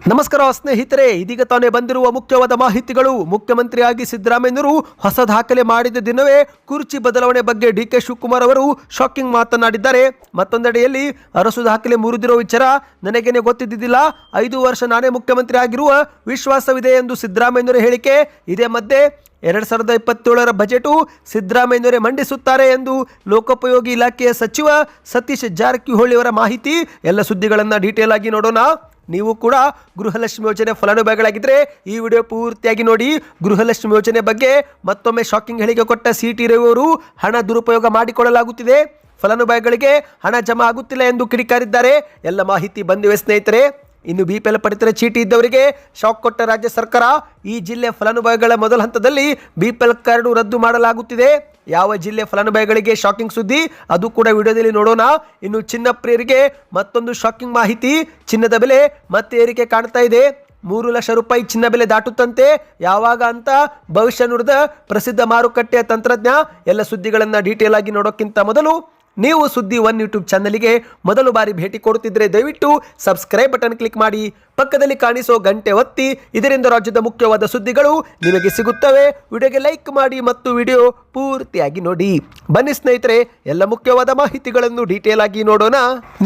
ನಮಸ್ಕಾರ ಸ್ನೇಹಿತರೆ, ಇದೀಗ ತಾನೇ ಬಂದಿರುವ ಮುಖ್ಯವಾದ ಮಾಹಿತಿಗಳು. ಮುಖ್ಯಮಂತ್ರಿಯಾಗಿ ಸಿದ್ದರಾಮಯ್ಯನವರು ಹೊಸ ದಾಖಲೆ ಮಾಡಿದ ದಿನವೇ ಕುರ್ಚಿ ಬದಲಾವಣೆ ಬಗ್ಗೆ ಡಿ ಕೆ ಶಿವಕುಮಾರ್ ಅವರು ಶಾಕಿಂಗ್ ಮಾತನಾಡಿದ್ದಾರೆ. ಮತ್ತೊಂದೆಡೆಯಲ್ಲಿ, ಅರಸು ದಾಖಲೆ ಮುರಿದಿರೋ ವಿಚಾರ ನನಗೇನೆ ಗೊತ್ತಿದ್ದಿದ್ದಿಲ್ಲ. ಐದು ವರ್ಷ ನಾನೇ ಮುಖ್ಯಮಂತ್ರಿ ಆಗಿರುವ ವಿಶ್ವಾಸವಿದೆ ಎಂದು ಸಿದ್ದರಾಮಯ್ಯನವರ ಹೇಳಿಕೆ. ಇದೇ ಮಧ್ಯೆ, ಎರಡು ಸಾವಿರದ ಇಪ್ಪತ್ತೇಳರ ಬಜೆಟು ಸಿದ್ದರಾಮಯ್ಯನವರೇ ಮಂಡಿಸುತ್ತಾರೆ ಎಂದು ಲೋಕೋಪಯೋಗಿ ಇಲಾಖೆಯ ಸಚಿವ ಸತೀಶ್ ಜಾರಕಿಹೊಳಿ ಅವರ ಮಾಹಿತಿ. ಎಲ್ಲ ಸುದ್ದಿಗಳನ್ನು ಡೀಟೇಲ್ ಆಗಿ ನೋಡೋಣ. ನೀವು ಕೂಡ ಗೃಹಲಕ್ಷ್ಮಿ ಯೋಜನೆ ಫಲಾನುಭವಿಗಳಾಗಿದ್ದರೆ ಈ ವಿಡಿಯೋ ಪೂರ್ತಿಯಾಗಿ ನೋಡಿ. ಗೃಹಲಕ್ಷ್ಮಿ ಯೋಜನೆ ಬಗ್ಗೆ ಮತ್ತೊಮ್ಮೆ ಶಾಕಿಂಗ್ ಹೇಳಿಕೆ ಕೊಟ್ಟ ಸಿ ಟಿ ರವಿಯವರು ಹಣ ದುರುಪಯೋಗ ಮಾಡಿಕೊಳ್ಳಲಾಗುತ್ತಿದೆ. ಫಲಾನುಭವಿಗಳಿಗೆ ಹಣ ಜಮಾ ಆಗುತ್ತಿಲ್ಲ ಎಂದು ಕಿಡಿಕಾರಿದ್ದಾರೆ. ಎಲ್ಲ ಮಾಹಿತಿ ಬಂದಿವೆ ಸ್ನೇಹಿತರೆ. ಇನ್ನು ಬಿ ಪಿ ಎಲ್ ಪಡಿತರ ಚೀಟಿ ಇದ್ದವರಿಗೆ ಶಾಕ್ ಕೊಟ್ಟ ರಾಜ್ಯ ಸರ್ಕಾರ ಈ ಜಿಲ್ಲೆ ಫಲಾನುಭವಿಗಳ ಮೊದಲ ಹಂತದಲ್ಲಿ ಬಿ ಪಿ ಎಲ್ ಕಾರ್ಡು ರದ್ದು ಮಾಡಲಾಗುತ್ತಿದೆ. ಯಾವ ಜಿಲ್ಲೆ ಫಲಾನುಭವಿಗಳಿಗೆ ಶಾಕಿಂಗ್ ಸುದ್ದಿ? ಅದು ಕೂಡ ವಿಡಿಯೋದಲ್ಲಿ ನೋಡೋಣ. ಇನ್ನು ಚಿನ್ನ ಪ್ರಿಯರಿಗೆ ಮತ್ತೊಂದು ಶಾಕಿಂಗ್ ಮಾಹಿತಿ. ಚಿನ್ನದ ಬೆಲೆ ಮತ್ತೆ ಏರಿಕೆ ಕಾಣ್ತಾ ಇದೆ. ಮೂರು ಲಕ್ಷ ರೂಪಾಯಿ ಚಿನ್ನ ಬೆಲೆ ದಾಟುತ್ತಂತೆ. ಯಾವಾಗ ಅಂತ ಭವಿಷ್ಯ ನುಡಿದ ಪ್ರಸಿದ್ಧ ಮಾರುಕಟ್ಟೆಯ ತಂತ್ರಜ್ಞ. ಎಲ್ಲ ಸುದ್ದಿಗಳನ್ನು ಡೀಟೇಲ್ ಆಗಿ ನೋಡೋಕ್ಕಿಂತ ಮೊದಲು ನೀವು ಸುದ್ದಿ ಒನ್ ಯೂಟ್ಯೂಬ್ ಚಾನಲ್ಗೆ ಮೊದಲು ಬಾರಿ ಭೇಟಿ ಕೊಡುತ್ತಿದ್ದರೆ ದಯವಿಟ್ಟು ಸಬ್ಸ್ಕ್ರೈಬ್ ಬಟನ್ ಕ್ಲಿಕ್ ಮಾಡಿ. ಪಕ್ಕದಲ್ಲಿ ಕಾಣಿಸೋ ಗಂಟೆ ಒತ್ತಿ ಇದರಿಂದ ರಾಜ್ಯದ ಮುಖ್ಯವಾದ ಸುದ್ದಿಗಳು ನಿಮಗೆ ಸಿಗುತ್ತವೆ. ವಿಡಿಯೋಗೆ ಲೈಕ್ ಮಾಡಿ ಮತ್ತು ವಿಡಿಯೋ ಪೂರ್ತಿಯಾಗಿ ನೋಡಿ. ಬನ್ನಿ ಸ್ನೇಹಿತರೆ, ಎಲ್ಲ ಮುಖ್ಯವಾದ ಮಾಹಿತಿಗಳನ್ನು ಡೀಟೇಲ್ ಆಗಿ ನೋಡೋಣ.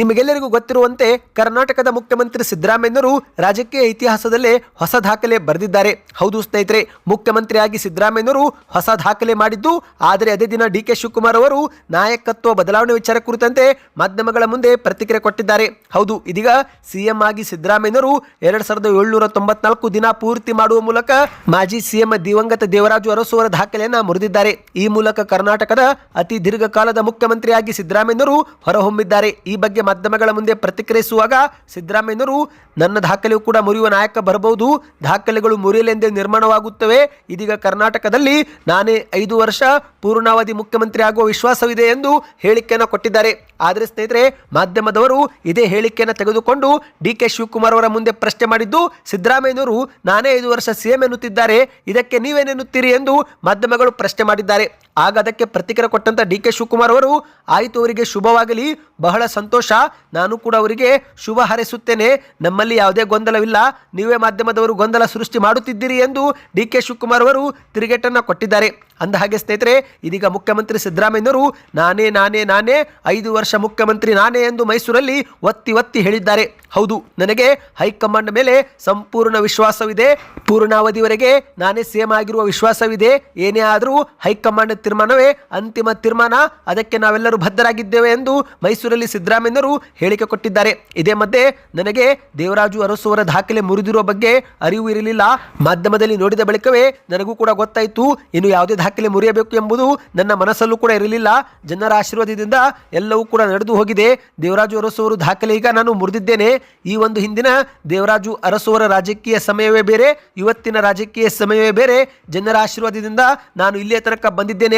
ನಿಮಗೆಲ್ಲರಿಗೂ ಗೊತ್ತಿರುವಂತೆ ಕರ್ನಾಟಕದ ಮುಖ್ಯಮಂತ್ರಿ ಸಿದ್ದರಾಮಯ್ಯನವರು ರಾಜಕೀಯ ಇತಿಹಾಸದಲ್ಲೇ ಹೊಸ ದಾಖಲೆ ಬರೆದಿದ್ದಾರೆ. ಹೌದು ಸ್ನೇಹಿತರೆ, ಮುಖ್ಯಮಂತ್ರಿಯಾಗಿ ಸಿದ್ದರಾಮಯ್ಯನವರು ಹೊಸ ದಾಖಲೆ ಮಾಡಿದ್ದು, ಆದರೆ ಅದೇ ದಿನ ಡಿ ಕೆ ಶಿವಕುಮಾರ್ ಅವರು ನಾಯಕತ್ವ ಬದಲಾವಣೆ ವಿಚಾರ ಕುರಿತಂತೆ ಮಾಧ್ಯಮಗಳ ಮುಂದೆ ಪ್ರತಿಕ್ರಿಯೆ ಕೊಟ್ಟಿದ್ದಾರೆ. ಹೌದು, ಇದೀಗ ಸಿಎಂ ಆಗಿ ಸಿದ್ದರಾಮಯ್ಯನವರು ಎರಡ್ ಸಾವಿರದ ಏಳ್ನೂರ ತೊಂಬತ್ನಾಲ್ಕು ದಿನ ಪೂರ್ತಿ ಮಾಡುವ ಮೂಲಕ ಮಾಜಿ ಸಿಎಂ ದಿವಂಗತ ದೇವರಾಜು ಅರಸು ದಾಖಲೆಯನ್ನ ಮುರಿದಿದ್ದಾರೆ. ಈ ಮೂಲಕ ಕರ್ನಾಟಕದ ಅತಿ ದೀರ್ಘಕಾಲದ ಮುಖ್ಯಮಂತ್ರಿಯಾಗಿ ಸಿದ್ದರಾಮಯ್ಯನವರು ಹೊರಹೊಮ್ಮಿದ್ದಾರೆ. ಈ ಬಗ್ಗೆ ಮಾಧ್ಯಮಗಳ ಮುಂದೆ ಪ್ರತಿಕ್ರಿಯಿಸುವಾಗ ಸಿದ್ದರಾಮಯ್ಯನವರು, ನನ್ನ ದಾಖಲೆಯು ಕೂಡ ಮುರಿಯುವ ನಾಯಕ ಬರಬಹುದು. ದಾಖಲೆಗಳು ಮುರಿಯಲೆಂದೇ ನಿರ್ಮಾಣವಾಗುತ್ತವೆ. ಇದೀಗ ಕರ್ನಾಟಕದಲ್ಲಿ ನಾನೇ ಐದು ವರ್ಷ ಪೂರ್ಣಾವಧಿ ಮುಖ್ಯಮಂತ್ರಿ ಆಗುವ ವಿಶ್ವಾಸವಿದೆ ಎಂದು ಹೇಳಿಕೆಯನ್ನು ಕೊಟ್ಟಿದ್ದಾರೆ. ಆದರೆ ಸ್ನೇಹಿತರೆ, ಮಾಧ್ಯಮದವರು ಇದೇ ಹೇಳಿಕೆಯನ್ನು ತೆಗೆದುಕೊಂಡು ಡಿ ಕೆ ಶಿವಕುಮಾರ್ ಅವರ ಮುಂದೆ ಪ್ರಶ್ನೆ ಮಾಡಿದ್ದು ಸಿದ್ದರಾಮಯ್ಯನವರು ನಾನೇ ಐದು ವರ್ಷ ಸಿಎಂ ಎನ್ನುತ್ತಿದ್ದಾರೆ ಇದಕ್ಕೆ ನೀವೇನೆನ್ನುತ್ತೀರಿ ಎಂದು ಮಾಧ್ಯಮಗಳು ಪ್ರಶ್ನೆ ಮಾಡಿದ್ದಾರೆ. ಆಗ ಅದಕ್ಕೆ ಪ್ರತಿಕ್ರಿಯೆ ಕೊಟ್ಟಂತ ಡಿ ಕೆ ಶಿವಕುಮಾರ್ ಅವರು, ಆಯಿತು ಅವರಿಗೆ ಶುಭವಾಗಲಿ, ಬಹಳ ಸಂತೋಷ, ನಾನು ಕೂಡ ಅವರಿಗೆ ಶುಭ ಹಾರೈಸುತ್ತೇನೆ. ನಮ್ಮಲ್ಲಿ ಯಾವುದೇ ಗೊಂದಲವಿಲ್ಲ. ನೀವೇ ಮಾಧ್ಯಮದವರು ಗೊಂದಲ ಸೃಷ್ಟಿ ಮಾಡುತ್ತಿದ್ದೀರಿ ಎಂದು ಡಿ ಕೆ ಶಿವಕುಮಾರ್ ಅವರು ತಿರುಗೇಟನ್ನು ಕೊಟ್ಟಿದ್ದಾರೆ. ಅಂದ ಹಾಗೆ ಸ್ನೇಹಿತರೆ, ಇದೀಗ ಮುಖ್ಯಮಂತ್ರಿ ಸಿದ್ದರಾಮಯ್ಯನವರು, ನಾನೇ ನಾನೇ ನಾನೇ, ಐದು ವರ್ಷ ಮುಖ್ಯಮಂತ್ರಿ ನಾನೇ ಎಂದು ಮೈಸೂರಲ್ಲಿ ಒತ್ತಿ ಒತ್ತಿ ಹೇಳಿದ್ದಾರೆ. ಹೌದು, ನನಗೆ ಹೈಕಮಾಂಡ್ ಮೇಲೆ ಸಂಪೂರ್ಣ ವಿಶ್ವಾಸವಿದೆ. ಪೂರ್ಣಾವಧಿವರೆಗೆ ನಾನೇ ಸೇಮ್ ಆಗಿರುವ ವಿಶ್ವಾಸವಿದೆ. ಏನೇ ಆದರೂ ಹೈಕಮಾಂಡ್ ತೀರ್ಮಾನವೇ ಅಂತಿಮ ತೀರ್ಮಾನ. ಅದಕ್ಕೆ ನಾವೆಲ್ಲರೂ ಬದ್ಧರಾಗಿದ್ದೇವೆ ಎಂದು ಮೈಸೂರಲ್ಲಿ ಸಿದ್ದರಾಮಯ್ಯನವರು ಹೇಳಿಕೆ ಕೊಟ್ಟಿದ್ದಾರೆ. ಇದೇ ಮಧ್ಯೆ ನನಗೆ ದೇವರಾಜು ಅರಸುವರ ದಾಖಲೆ ಮುರಿದಿರುವ ಬಗ್ಗೆ ಅರಿವು ಇರಲಿಲ್ಲ. ಮಾಧ್ಯಮದಲ್ಲಿ ನೋಡಿದ ಬಳಿಕವೇ ನನಗೂ ಕೂಡ ಗೊತ್ತಾಯಿತು. ಇನ್ನು ಯಾವುದೇ ದಾಖಲೆ ಮುರಿಯಬೇಕು ಎಂಬುದು ನನ್ನ ಮನಸ್ಸಲ್ಲೂ ಕೂಡ ಇರಲಿಲ್ಲ. ಜನರ ಆಶೀರ್ವಾದದಿಂದ ಎಲ್ಲವೂ ಕೂಡ ನಡೆದು ಹೋಗಿದೆ. ದೇವರಾಜು ಅರಸುವರು ದಾಖಲೆ ಈಗ ನಾನು ಮುರಿದಿದ್ದೇನೆ. ಈ ಒಂದು ಹಿಂದಿನ ದೇವರಾಜು ಅರಸುವರ ರಾಜಕೀಯ ಸಮಯವೇ ಬೇರೆ. ಇವತ್ತಿನ ರಾಜಕೀಯ ಸಮಯವೇ ಬೇರೆ. ಜನರ ಆಶೀರ್ವಾದದಿಂದ ನಾನು ಇಲ್ಲಿಯ ತನಕ ಬಂದಿದ್ದೇನೆ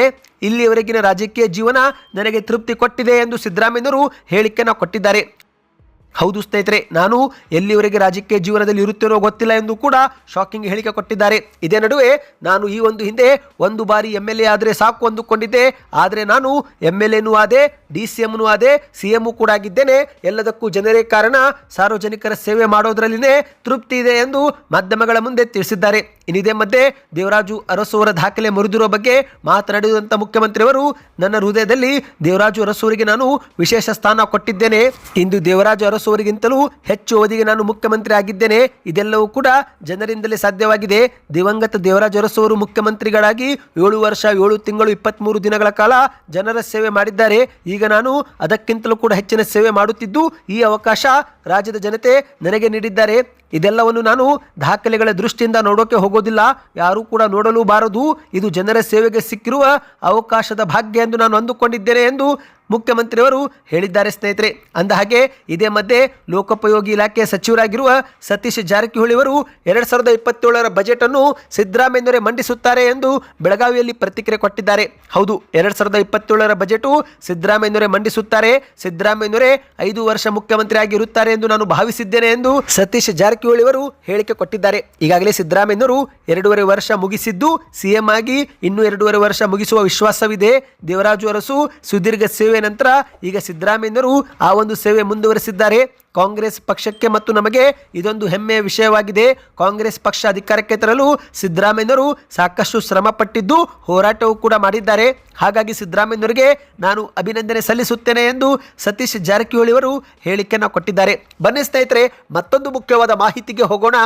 ಇಲ್ಲಿಯವರೆಗಿನ ರಾಜಕೀಯ ಜೀವನ ನನಗೆ ತೃಪ್ತಿ ಕೊಟ್ಟಿದೆ ಎಂದು ಸಿದ್ದರಾಮಯ್ಯನವರು ಹೇಳಿಕೆಯನ್ನು ಕೊಟ್ಟಿದ್ದಾರೆ. ಹೌದು ಸ್ನೇಹಿತರೆ, ನಾನು ಎಲ್ಲಿವರೆಗೆ ರಾಜಕೀಯ ಜೀವನದಲ್ಲಿ ಇರುತ್ತೇನೋ ಗೊತ್ತಿಲ್ಲ ಎಂದು ಕೂಡ ಶಾಕಿಂಗ್ ಹೇಳಿಕೆ ಕೊಟ್ಟಿದ್ದಾರೆ. ಇದೇ ನಡುವೆ ನಾನು ಈ ಒಂದು ಹಿಂದೆ ಒಂದು ಬಾರಿ ಎಂ ಎಲ್ ಎ ಆದರೆ ಸಾಕು ಅಂದುಕೊಂಡಿದ್ದೆ. ಆದರೆ ನಾನು ಎಂ ಎಲ್ ಎನೂ ಆದೆ ಡಿ ಸಿ ಎಮ್ನೂ ಆದೆ ಸಿ ಎಮ್ಮು ಕೂಡ ಆಗಿದ್ದೇನೆ. ಎಲ್ಲದಕ್ಕೂ ಜನರೇ ಕಾರಣ, ಸಾರ್ವಜನಿಕರ ಸೇವೆ ಮಾಡೋದರಲ್ಲಿನೇ ತೃಪ್ತಿ ಇದೆ ಎಂದು ಮಾಧ್ಯಮಗಳ ಮುಂದೆ ತಿಳಿಸಿದ್ದಾರೆ. ಇನ್ನಿದೇ ಮಧ್ಯೆ ದೇವರಾಜು ಅರಸು ಅವರ ದಾಖಲೆ ಮುರಿದಿರುವ ಬಗ್ಗೆ ಮಾತನಾಡಿದಂಥ ಮುಖ್ಯಮಂತ್ರಿಯವರು, ನನ್ನ ಹೃದಯದಲ್ಲಿ ದೇವರಾಜು ಅರಸು ಅವರಿಗೆ ನಾನು ವಿಶೇಷ ಸ್ಥಾನ ಕೊಟ್ಟಿದ್ದೇನೆ. ಇಂದು ದೇವರಾಜು ಅರಸು ಅವರಿಗಿಂತಲೂ ಹೆಚ್ಚು ಅವಧಿಗೆ ನಾನು ಮುಖ್ಯಮಂತ್ರಿ ಆಗಿದ್ದೇನೆ. ಇದೆಲ್ಲವೂ ಕೂಡ ಜನರಿಂದಲೇ ಸಾಧ್ಯವಾಗಿದೆ. ದಿವಂಗತ ದೇವರಾಜು ಅರಸು ಅವರು ಮುಖ್ಯಮಂತ್ರಿಗಳಾಗಿ ಏಳು ವರ್ಷ, ಏಳು ತಿಂಗಳು ಇಪ್ಪತ್ತ್ಮೂರು ದಿನಗಳ ಕಾಲ ಜನರ ಸೇವೆ ಮಾಡಿದ್ದಾರೆ. ಈಗ ನಾನು ಅದಕ್ಕಿಂತಲೂ ಕೂಡ ಹೆಚ್ಚಿನ ಸೇವೆ ಮಾಡುತ್ತಿದ್ದು, ಈ ಅವಕಾಶ ರಾಜ್ಯದ ಜನತೆ ನನಗೆ ನೀಡಿದ್ದಾರೆ. ಇದೆಲ್ಲವನ್ನು ನಾನು ದಾಖಲೆಗಳ ದೃಷ್ಟಿಯಿಂದ ನೋಡೋಕೆ ಹೋಗೋದಿಲ್ಲ, ಯಾರೂ ಕೂಡ ನೋಡಲು ಬಾರದು. ಇದು ಜನರ ಸೇವೆಗೆ ಸಿಕ್ಕಿರುವ ಅವಕಾಶದ ಭಾಗ್ಯ ಎಂದು ನಾನು ಅಂದುಕೊಂಡಿದ್ದೇನೆ ಎಂದು ಮುಖ್ಯಮಂತ್ರಿಯವರು ಹೇಳಿದ್ದಾರೆ, ಸ್ನೇಹಿತರೆ. ಅಂದ ಹಾಗೆ, ಇದೇ ಮಧ್ಯೆ ಲೋಕೋಪಯೋಗಿ ಇಲಾಖೆ ಸಚಿವರಾಗಿರುವ ಸತೀಶ್ ಜಾರಕಿಹೊಳಿ ಅವರು ಎರಡ್ ಸಾವಿರದ ಇಪ್ಪತ್ತೇಳರ ಬಜೆಟ್ ಅನ್ನು ಸಿದ್ದರಾಮಯ್ಯನವರೇ ಮಂಡಿಸುತ್ತಾರೆ ಎಂದು ಬೆಳಗಾವಿಯಲ್ಲಿ ಪ್ರತಿಕ್ರಿಯೆ ಕೊಟ್ಟಿದ್ದಾರೆ. ಹೌದು, ಎರಡ್ ಸಾವಿರದ ಇಪ್ಪತ್ತೇಳರ ಬಜೆಟು ಸಿದ್ದರಾಮಯ್ಯನವರೇ ಮಂಡಿಸುತ್ತಾರೆ. ಸಿದ್ದರಾಮಯ್ಯನವರೇ ಐದು ವರ್ಷ ಮುಖ್ಯಮಂತ್ರಿ ಆಗಿರುತ್ತಾರೆ ಎಂದು ನಾನು ಭಾವಿಸಿದ್ದೇನೆ ಎಂದು ಸತೀಶ್ ಜಾರಕಿಹೊಳಿ ಅವರು ಹೇಳಿಕೆ ಕೊಟ್ಟಿದ್ದಾರೆ. ಈಗಾಗಲೇ ಸಿದ್ದರಾಮಯ್ಯನವರು ಎರಡೂವರೆ ವರ್ಷ ಮುಗಿಸಿದ್ದು, ಸಿಎಂ ಆಗಿ ಇನ್ನೂ ಎರಡೂವರೆ ವರ್ಷ ಮುಗಿಸುವ ವಿಶ್ವಾಸವಿದೆ. ದೇವರಾಜು ಅರಸು, ಸುದೀರ್ಘ ಸೇವೆ ನಂತರ ಈಗ ಸಿದ್ದರಾಮಯ್ಯನವರು ಆ ಒಂದು ಸೇವೆ ಮುಂದುವರೆಸಿದ್ದಾರೆ. ಕಾಂಗ್ರೆಸ್ ಪಕ್ಷಕ್ಕೆ ಮತ್ತು ನಮಗೆ ಇದೊಂದು ಹೆಮ್ಮೆಯ ವಿಷಯವಾಗಿದೆ. ಕಾಂಗ್ರೆಸ್ ಪಕ್ಷ ಅಧಿಕಾರಕ್ಕೆ ತರಲು ಸಿದ್ದರಾಮಯ್ಯನವರು ಸಾಕಷ್ಟು ಶ್ರಮ ಪಟ್ಟಿದ್ದು ಹೋರಾಟವೂ ಕೂಡ ಮಾಡಿದ್ದಾರೆ. ಹಾಗಾಗಿ ಸಿದ್ದರಾಮಯ್ಯನವರಿಗೆ ನಾನು ಅಭಿನಂದನೆ ಸಲ್ಲಿಸುತ್ತೇನೆ ಎಂದು ಸತೀಶ್ ಜಾರಕಿಹೊಳಿ ಅವರು ಹೇಳಿಕೆಯನ್ನು ಕೊಟ್ಟಿದ್ದಾರೆ. ಬನ್ನಿ ಸ್ನೇಹಿತರೆ, ಮತ್ತೊಂದು ಮುಖ್ಯವಾದ ಮಾಹಿತಿಗೆ ಹೋಗೋಣ.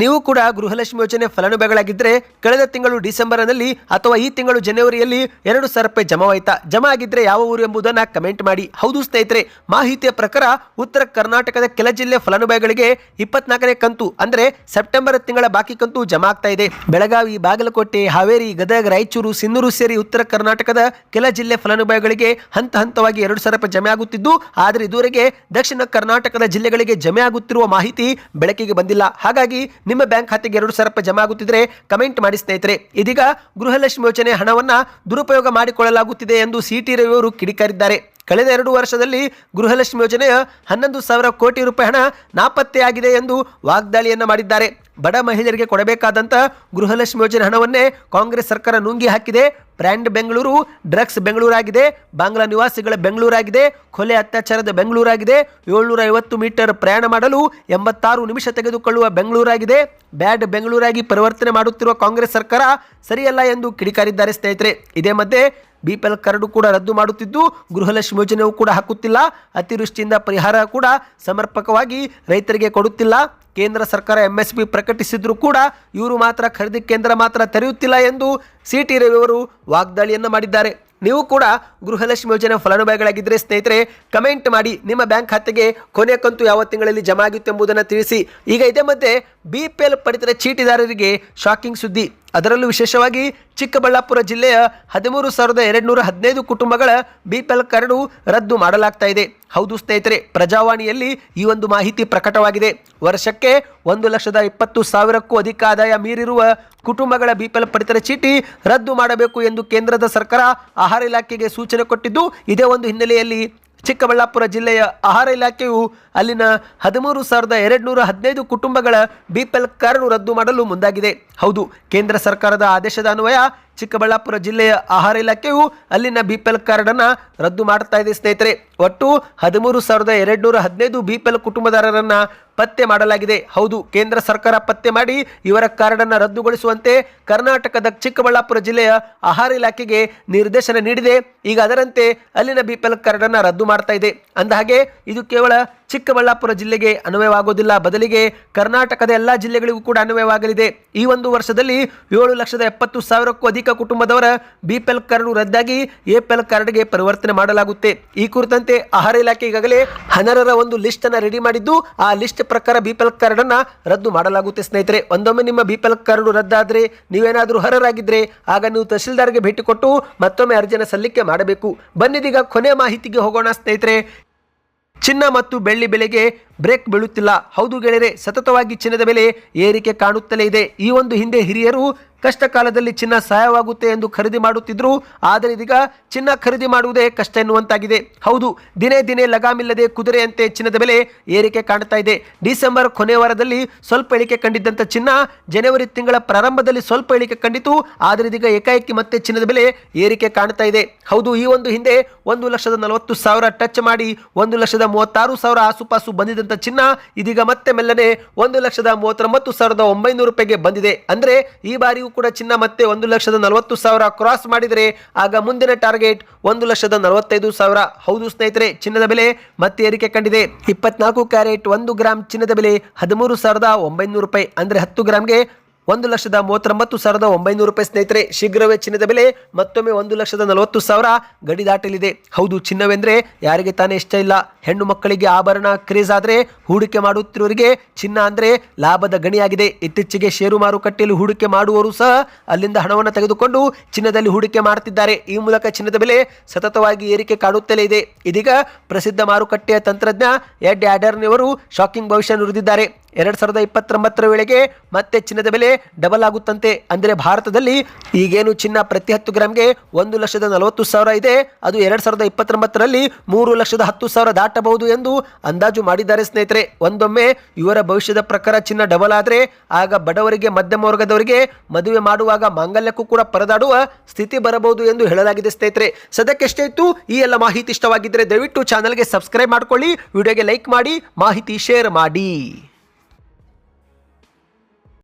ನೀವು ಕೂಡ ಗೃಹಲಕ್ಷ್ಮಿ ಯೋಜನೆ ಫಲಾನುಭವಿಗಳಾಗಿದ್ದರೆ ಕಳೆದ ತಿಂಗಳು ಡಿಸೆಂಬರ್ನಲ್ಲಿ ಅಥವಾ ಈ ತಿಂಗಳು ಜನವರಿಯಲ್ಲಿ ಎರಡು ಸಾವಿರ ರೂಪಾಯಿ ಜಮಾವಾಯ್ತಾ? ಜಮಾ ಆಗಿದ್ರೆ ಯಾವ ಊರು ಎಂಬುದನ್ನು ಕಮೆಂಟ್ ಮಾಡಿ. ಹೌದು ಸ್ನೇಹಿತರೆ, ಮಾಹಿತಿಯ ಪ್ರಕಾರ ಉತ್ತರ ಕರ್ನಾಟಕದ ಕೆಲ ಜಿಲ್ಲೆ ಫಲಾನುಭವಿಗಳಿಗೆ ಇಪ್ಪತ್ನಾಲ್ಕನೇ ಕಂತು, ಅಂದ್ರೆ ಸೆಪ್ಟೆಂಬರ್ ತಿಂಗಳ ಬಾಕಿ ಕಂತು ಜಮಾ ಆಗ್ತಾ ಇದೆ. ಬೆಳಗಾವಿ, ಬಾಗಲಕೋಟೆ, ಹಾವೇರಿ, ಗದಗ, ರಾಯಚೂರು, ಸಿನ್ನೂರು ಸೇರಿ ಉತ್ತರ ಕರ್ನಾಟಕದ ಕೆಲ ಜಿಲ್ಲೆ ಫಲಾನುಭವಿಗಳಿಗೆ ಹಂತ ಹಂತವಾಗಿ ಎರಡು ಸಾವಿರ ರೂಪಾಯಿ ಜಮೆ ಆಗುತ್ತಿದ್ದು, ಆದರೆ ಇದುವರೆಗೆ ದಕ್ಷಿಣ ಕರ್ನಾಟಕದ ಜಿಲ್ಲೆಗಳಿಗೆ ಜಮೆ ಆಗುತ್ತಿರುವ ಮಾಹಿತಿ ಬೆಳಕಿಗೆ ಬಂದಿಲ್ಲ. ಹಾಗಾಗಿ ನಿಮ್ಮ ಬ್ಯಾಂಕ್ ಖಾತೆಗೆ ಎರಡು ಸಾವಿರ ರೂಪಾಯಿ ಜಮಾ ಆಗುತ್ತಿದ್ರೆ ಕಮೆಂಟ್ ಮಾಡಿ ಸ್ನೇಹಿತರೆ. ಇದೀಗ ಗೃಹಲಕ್ಷ್ಮಿ ಯೋಜನೆ ಹಣವನ್ನ ದುರುಪಯೋಗ ಮಾಡಿಕೊಳ್ಳಲಾಗುತ್ತಿದೆ ಎಂದು ಸಿಟಿ ರವಿ ಅವರು ಕಿಡಿಕಾರಿದ್ದಾರೆ. ಕಳೆದ ಎರಡು ವರ್ಷದಲ್ಲಿ ಗೃಹಲಕ್ಷ್ಮಿ ಯೋಜನೆಯ ಹನ್ನೊಂದು ಸಾವಿರ ಕೋಟಿ ರೂಪಾಯಿ ಹಣ ನಾಪತ್ತೆಯಾಗಿದೆ ಎಂದು ವಾಗ್ದಾಳಿಯನ್ನು ಮಾಡಿದ್ದಾರೆ. ಬಡ ಮಹಿಳೆಯರಿಗೆ ಕೊಡಬೇಕಾದಂಥ ಗೃಹಲಕ್ಷ್ಮಿ ಯೋಜನೆ ಹಣವನ್ನೇ ಕಾಂಗ್ರೆಸ್ ಸರ್ಕಾರ ನುಂಗಿ ಹಾಕಿದೆ. ಬ್ರ್ಯಾಂಡ್ ಬೆಂಗಳೂರು, ಡ್ರಗ್ಸ್ ಬೆಂಗಳೂರಾಗಿದೆ, ಬಾಂಗ್ಲಾ ನಿವಾಸಿಗಳ ಬೆಂಗಳೂರಾಗಿದೆ, ಕೊಲೆ ಅತ್ಯಾಚಾರದ ಬೆಂಗಳೂರಾಗಿದೆ ಏಳ್ನೂರ ಐವತ್ತು ಮೀಟರ್ ಪ್ರಯಾಣ ಮಾಡಲು ಎಂಬತ್ತಾರು ನಿಮಿಷ ತೆಗೆದುಕೊಳ್ಳುವ ಬೆಂಗಳೂರಾಗಿದೆ. ಬ್ಯಾಡ್ ಬೆಂಗಳೂರಾಗಿ ಪರಿವರ್ತನೆ ಮಾಡುತ್ತಿರುವ ಕಾಂಗ್ರೆಸ್ ಸರ್ಕಾರ ಸರಿಯಲ್ಲ ಎಂದು ಕಿಡಿಕಾರಿದ್ದಾರೆ ಸ್ನೇಹಿತರೆ. ಇದೇ ಮಧ್ಯೆ ಬಿಪಿಎಲ್ ಕರಡು ಕೂಡ ರದ್ದು ಮಾಡುತ್ತಿದ್ದು, ಗೃಹಲಕ್ಷ್ಮಿ ಯೋಜನೆಯೂ ಕೂಡ ಹಾಕುತ್ತಿಲ್ಲ. ಅತಿವೃಷ್ಟಿಯಿಂದ ಪರಿಹಾರ ಕೂಡ ಸಮರ್ಪಕವಾಗಿ ರೈತರಿಗೆ ಕೊಡುತ್ತಿಲ್ಲ. ಕೇಂದ್ರ ಸರ್ಕಾರ ಎಂಎಸ್ಪಿ ಪ್ರಕಟಿಸಿದ್ರು ಕೂಡ ಇವರು ಮಾತ್ರ ಖರೀದಿ ಕೇಂದ್ರ ಮಾತ್ರ ತೆರೆಯುತ್ತಿಲ್ಲ ಎಂದು ಸಿ ಟಿ ರವಿ ಅವರು ವಾಗ್ದಾಳಿಯನ್ನು ಮಾಡಿದ್ದಾರೆ. ನೀವು ಕೂಡ ಗೃಹಲಕ್ಷ್ಮಿ ಯೋಜನೆ ಫಲಾನುಭವಿಗಳಾಗಿದ್ದರೆ ಸ್ನೇಹಿತರೆ, ಕಮೆಂಟ್ ಮಾಡಿ ನಿಮ್ಮ ಬ್ಯಾಂಕ್ ಖಾತೆಗೆ ಕೊನೆಯ ಕಂತು ಯಾವ ತಿಂಗಳಲ್ಲಿ ಜಮಾ ಆಗಿತ್ತು ಎಂಬುದನ್ನು ತಿಳಿಸಿ. ಈಗ ಇದೇ ಮಧ್ಯೆ ಬಿ ಪಿ ಎಲ್ ಪಡಿತರ ಚೀಟಿದಾರರಿಗೆ ಶಾಕಿಂಗ್ ಸುದ್ದಿ. ಅದರಲ್ಲೂ ವಿಶೇಷವಾಗಿ ಚಿಕ್ಕಬಳ್ಳಾಪುರ ಜಿಲ್ಲೆಯ ಹದಿಮೂರು ಸಾವಿರದ ಎರಡುನೂರ ಹದಿನೈದು ಕುಟುಂಬಗಳ ಬಿ ಕಾರ್ಡು ಎಲ್ ಕರಡು ರದ್ದು ಮಾಡಲಾಗ್ತಾ ಇದೆ. ಹೌದು ಸ್ನೇಹಿತರೆ, ಪ್ರಜಾವಾಣಿಯಲ್ಲಿ ಈ ಒಂದು ಮಾಹಿತಿ ಪ್ರಕಟವಾಗಿದೆ. ವರ್ಷಕ್ಕೆ ಒಂದು ಲಕ್ಷದ ಇಪ್ಪತ್ತು ಸಾವಿರಕ್ಕೂ ಅಧಿಕ ಆದಾಯ ಮೀರಿರುವ ಕುಟುಂಬಗಳ ಬಿಪಿಎಲ್ ಪಡಿತರ ಚೀಟಿ ರದ್ದು ಮಾಡಬೇಕು ಎಂದು ಕೇಂದ್ರದ ಸರ್ಕಾರ ಆಹಾರ ಇಲಾಖೆಗೆ ಸೂಚನೆ ಕೊಟ್ಟಿದ್ದು, ಇದೇ ಒಂದು ಹಿನ್ನೆಲೆಯಲ್ಲಿ ಚಿಕ್ಕಬಳ್ಳಾಪುರ ಜಿಲ್ಲೆಯ ಆಹಾರ ಇಲಾಖೆಯು ಅಲ್ಲಿನ ಹದಿಮೂರು ಸಾವಿರದ ಎರಡು ನೂರ ಹದಿನೈದು ಕುಟುಂಬಗಳ ಬಿಪಿಎಲ್ ಕಾರ್ಡ್ ರದ್ದು ಮಾಡಲು ಮುಂದಾಗಿದೆ. ಹೌದು, ಕೇಂದ್ರ ಸರ್ಕಾರದ ಆದೇಶದ ಅನ್ವಯ ಚಿಕ್ಕಬಳ್ಳಾಪುರ ಜಿಲ್ಲೆಯ ಆಹಾರ ಇಲಾಖೆಯು ಅಲ್ಲಿನ ಬಿಪಿಎಲ್ ಕಾರ್ಡನ್ನು ರದ್ದು ಮಾಡ್ತಾ ಇದೆ, ಸ್ನೇಹಿತರೆ. ಒಟ್ಟು ಹದಿಮೂರು ಸಾವಿರದ ಎರಡುನೂರ ಹದಿನೈದು ಬಿಪಿಎಲ್ ಕುಟುಂಬದಾರರನ್ನ ಪತ್ತೆ ಮಾಡಲಾಗಿದೆ. ಹೌದು, ಕೇಂದ್ರ ಸರ್ಕಾರ ಪತ್ತೆ ಮಾಡಿ ಇವರ ಕಾರ್ಡನ್ನು ರದ್ದುಗೊಳಿಸುವಂತೆ ಕರ್ನಾಟಕದ ಚಿಕ್ಕಬಳ್ಳಾಪುರ ಜಿಲ್ಲೆಯ ಆಹಾರ ಇಲಾಖೆಗೆ ನಿರ್ದೇಶನ ನೀಡಿದೆ. ಈಗ ಅದರಂತೆ ಅಲ್ಲಿನ ಬಿಪಿಎಲ್ ಕಾರ್ಡನ್ನು ರದ್ದು ಮಾಡ್ತಾ ಇದೆ. ಅಂದಹಾಗೆ ಇದು ಕೇವಲ ಚಿಕ್ಕಬಳ್ಳಾಪುರ ಜಿಲ್ಲೆಗೆ ಅನ್ವಯವಾಗುವುದಿಲ್ಲ. ಬದಲಿಗೆ ಕರ್ನಾಟಕದ ಎಲ್ಲ ಜಿಲ್ಲೆಗಳಿಗೂ ಕೂಡ ಅನ್ವಯವಾಗಲಿದೆ. ಈ ಒಂದು ವರ್ಷದಲ್ಲಿ ಏಳು ಲಕ್ಷದ ಎಪ್ಪತ್ತು ಸಾವಿರಕ್ಕೂ ಅಧಿಕ ಕುಟುಂಬದವರ ಬಿಪಿಎಲ್ ಕಾರ್ಡ್ ರದ್ದಾಗಿ ಎಪಿಎಲ್ ಕಾರ್ಡ್ಗೆ ಪರಿವರ್ತನೆ ಮಾಡಲಾಗುತ್ತೆ. ಈ ಕುರಿತಂತೆ ಆಹಾರ ಇಲಾಖೆ ಈಗಾಗಲೇ ಹನರರ ಒಂದು ಲಿಸ್ಟ್ ಅನ್ನು ರೆಡಿ ಮಾಡಿದ್ದು. ಆ ಲಿಸ್ಟ್ ಪ್ರಕಾರ ಬಿಪಿಎಲ್ ಕಾರ್ಡ್ ಅನ್ನು ರದ್ದು ಮಾಡಲಾಗುತ್ತೆ ಸ್ನೇಹಿತರೆ. ಒಂದೊಮ್ಮೆ ನಿಮ್ಮ ಬಿಪಿಎಲ್ ಕಾರ್ಡ್ ರದ್ದಾದ್ರೆ ನೀವೇನಾದರೂ ಅರ್ಹರಾಗಿದ್ರೆ ಆಗ ನೀವು ತಹಶೀಲ್ದಾರ್ಗೆ ಭೇಟಿ ಕೊಟ್ಟು ಮತ್ತೊಮ್ಮೆ ಅರ್ಜಿನ ಸಲ್ಲಿಕೆ ಮಾಡಬೇಕು. ಬನ್ನಿದೀಗ ಕೊನೆ ಮಾಹಿತಿಗೆ ಹೋಗೋಣ ಸ್ನೇಹಿತರೆ. ಚಿನ್ನ ಮತ್ತು ಬೆಳ್ಳಿ ಬೆಲೆಗೆ ಬ್ರೇಕ್ ಬೀಳುತ್ತಿಲ್ಲ. ಹೌದು ಗೆಳೆಯರೆ, ಸತತವಾಗಿ ಚಿನ್ನದ ಬೆಲೆ ಏರಿಕೆ ಕಾಣುತ್ತಲೇ ಇದೆ. ಈ ಒಂದು ಹಿಂದೆ ಹಿರಿಯರು ಕಷ್ಟ ಕಾಲದಲ್ಲಿ ಚಿನ್ನ ಸಹಾಯವಾಗುತ್ತೆ ಎಂದು ಖರೀದಿ ಮಾಡುತ್ತಿದ್ದರು ಆದರೆ ಇದೀಗ ಚಿನ್ನ ಖರೀದಿ ಮಾಡುವುದೇ ಕಷ್ಟ ಎನ್ನುವಂತಾಗಿದೆ. ಹೌದು, ದಿನೇ ದಿನೇ ಲಗಾಮಿಲ್ಲದೆ ಕುದುರೆಯಂತೆ ಚಿನ್ನದ ಬೆಲೆ ಏರಿಕೆ ಕಾಣ್ತಾ ಇದೆ. ಡಿಸೆಂಬರ್ ಕೊನೆ ವಾರದಲ್ಲಿ ಸ್ವಲ್ಪ ಇಳಿಕೆ ಕಂಡಿದ್ದಂಥ ಚಿನ್ನ ಜನವರಿ ತಿಂಗಳ ಪ್ರಾರಂಭದಲ್ಲಿ ಸ್ವಲ್ಪ ಇಳಿಕೆ ಕಂಡಿತು. ಆದರೆ ಇದೀಗ ಏಕಾಏಕಿ ಮತ್ತೆ ಚಿನ್ನದ ಬೆಲೆ ಏರಿಕೆ ಕಾಣ್ತಾ ಇದೆ. ಹೌದು, ಈ ಒಂದು ಹಿಂದೆ ಒಂದು ಲಕ್ಷದ ನಲವತ್ತು ಸಾವಿರ ಟಚ್ ಮಾಡಿ ಒಂದು ಲಕ್ಷದ ಮೂವತ್ತಾರು ಸಾವಿರ ಆಸುಪಾಸು ಬಂದಿದ್ದಂಥ ಚಿನ್ನ ಇದೀಗ ಮತ್ತೆ ಮೆಲ್ಲನೆ ಒಂದು ಲಕ್ಷದ ಮೂವತ್ತೊಂಬತ್ತು ಸಾವಿರದ ಒಂಬೈನೂರು ರೂಪಾಯಿಗೆ ಬಂದಿದೆ. ಅಂದ್ರೆ ಈ ಬಾರಿಯೂ ಕೂಡ ಚಿನ್ನ ಮತ್ತೆ ಒಂದು ಲಕ್ಷದ ನಲವತ್ತು ಸಾವಿರ ಕ್ರಾಸ್ ಮಾಡಿದರೆ, ಆಗ ಮುಂದಿನ ಟಾರ್ಗೆಟ್ ಒಂದು ಲಕ್ಷದ ನಲವತ್ತೈದು ಸಾವಿರ. ಹೌದು ಸ್ನೇಹಿತರೆ, ಚಿನ್ನದ ಬೆಲೆ ಮತ್ತೆ ಏರಿಕೆ ಕಂಡಿದೆ. ಇಪ್ಪತ್ನಾಲ್ಕು ಕ್ಯಾರೆಟ್ ಒಂದು ಗ್ರಾಮ್ ಚಿನ್ನದ ಬೆಲೆ ಹದಿಮೂರು ಸಾವಿರದ ಒಂಬೈನೂರು ರೂಪಾಯಿ. ಅಂದರೆ ಹತ್ತು ಗ್ರಾಮ್ಗೆ ಒಂದು ಲಕ್ಷದ ಮೂವತ್ತೊಂಬತ್ತು ಸಾವಿರದ ಒಂಬೈನೂರು ರೂಪಾಯಿ ಸ್ನೇಹಿತರೆ, ಶೀಘ್ರವೇ ಚಿನ್ನದ ಬೆಲೆ ಮತ್ತೊಮ್ಮೆ ಒಂದು ಲಕ್ಷದ ನಲವತ್ತು ಸಾವಿರ ಗಡಿ ದಾಟಲಿದೆ. ಹೌದು, ಚಿನ್ನವೆಂದ್ರೆ ಯಾರಿಗೆ ತಾನೇ ಇಷ್ಟ ಇಲ್ಲ. ಹೆಣ್ಣು ಮಕ್ಕಳಿಗೆ ಆಭರಣ ಕ್ರೇಜ್ ಆದರೆ ಹೂಡಿಕೆ ಮಾಡುತ್ತಿರುವವರಿಗೆ ಚಿನ್ನ ಅಂದರೆ ಲಾಭದ ಗಣಿಯಾಗಿದೆ. ಇತ್ತೀಚೆಗೆ ಷೇರು ಮಾರುಕಟ್ಟೆಯಲ್ಲಿ ಹೂಡಿಕೆ ಮಾಡುವವರು ಸಹ ಅಲ್ಲಿಂದ ಹಣವನ್ನು ತೆಗೆದುಕೊಂಡು ಚಿನ್ನದಲ್ಲಿ ಹೂಡಿಕೆ ಮಾಡ್ತಿದ್ದಾರೆ ಈ ಮೂಲಕ ಚಿನ್ನದ ಬೆಲೆ ಸತತವಾಗಿ ಏರಿಕೆ ಕಾಡುತ್ತಲೇ ಇದೆ. ಇದೀಗ ಪ್ರಸಿದ್ಧ ಮಾರುಕಟ್ಟೆಯ ತಂತ್ರಜ್ಞ ಎಡ್ ಆಡರ್ನಿಯವರು ಶಾಕಿಂಗ್ ಭವಿಷ್ಯ ನುಡಿದಿದ್ದಾರೆ. ಎರಡ್ ಸಾವಿರದ ಇಪ್ಪತ್ತೊಂಬತ್ತರ ವೇಳೆಗೆ ಮತ್ತೆ ಚಿನ್ನದ ಬೆಲೆ ಡಬಲ್ ಆಗುತ್ತಂತೆ. ಅಂದರೆ ಭಾರತದಲ್ಲಿ ಈಗೇನು ಚಿನ್ನ ಪ್ರತಿ ಹತ್ತು ಗ್ರಾಮ್ಗೆ ಒಂದು ಲಕ್ಷದ ನಲವತ್ತು ಸಾವಿರ ಇದೆ. ಅದು ಎರಡು ಸಾವಿರದ ಇಪ್ಪತ್ತೊಂಬತ್ತರಲ್ಲಿ ಮೂರು ಲಕ್ಷದ ಹತ್ತು ಸಾವಿರ ದಾಟಬಹುದು ಎಂದು ಅಂದಾಜು ಮಾಡಿದ್ದಾರೆ ಸ್ನೇಹಿತರೆ. ಒಂದೊಮ್ಮೆ ಇವರ ಭವಿಷ್ಯದ ಪ್ರಕಾರ ಚಿನ್ನ ಡಬಲ್ ಆದರೆ ಆಗ ಬಡವರಿಗೆ, ಮಧ್ಯಮ ವರ್ಗದವರಿಗೆ ಮದುವೆ ಮಾಡುವಾಗ ಮಾಂಗಲ್ಯಕ್ಕೂ ಕೂಡ ಪರದಾಡುವ ಸ್ಥಿತಿ ಬರಬಹುದು ಎಂದು ಹೇಳಲಾಗಿದೆ ಸ್ನೇಹಿತರೆ. ಸದ್ಯಕ್ಕೆ ಇತ್ತು. ಈ ಎಲ್ಲ ಮಾಹಿತಿ ಇಷ್ಟವಾಗಿದ್ದರೆ ದಯವಿಟ್ಟು ಚಾನಲ್ಗೆ ಸಬ್ಸ್ಕ್ರೈಬ್ ಮಾಡ್ಕೊಳ್ಳಿ. ವಿಡಿಯೋಗೆ ಲೈಕ್ ಮಾಡಿ. ಮಾಹಿತಿ ಶೇರ್ ಮಾಡಿ.